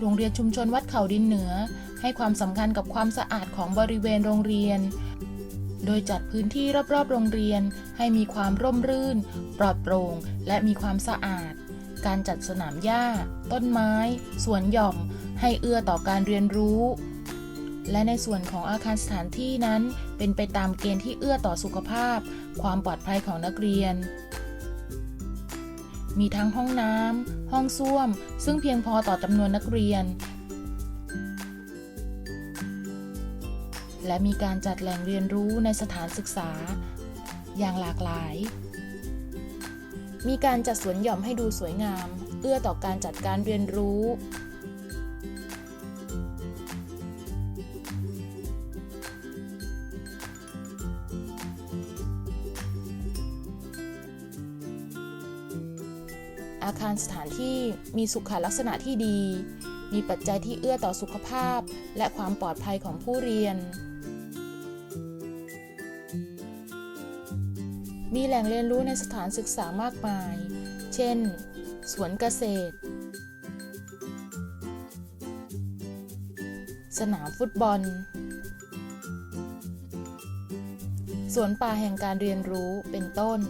โรงเรียนชุมชนวัดเขาดินเหนือ ให้ความสำคัญกับความสะอาดของบริเวณโรงเรียน โดยจัดพื้นที่รอบๆ โรงเรียน ให้มีความร่มรื่น ปลอดโปร่ง และมีความสะอาด การจัดสนามหญ้า ต้นไม้ สวนหย่อม ให้เอื้อต่อการเรียนรู้ และในส่วนของอาคารสถานที่นั้น เป็นไปตามเกณฑ์ที่เอื้อต่อสุขภาพ ความปลอดภัยของนักเรียน มีทั้งห้องน้ำ ห้องส้วม ซึ่งเพียงพอต่อจำนวนนักเรียน และมีการจัดแหล่งเรียนรู้ในสถานศึกษา อย่างหลากหลาย มีการจัดสวนหย่อมให้ดูสวยงาม เอื้อต่อการจัดการเรียนรู้ อาคารสถานที่มีสุขลักษณะที่ดี มีปัจจัยที่เอื้อต่อสุขภาพ และความปลอดภัยของผู้เรียน มีแหล่งเรียนรู้ในสถานศึกษามากมาย เช่น สวนเกษตร สนามฟุตบอล สวนป่าแห่งการเรียนรู้เป็นต้น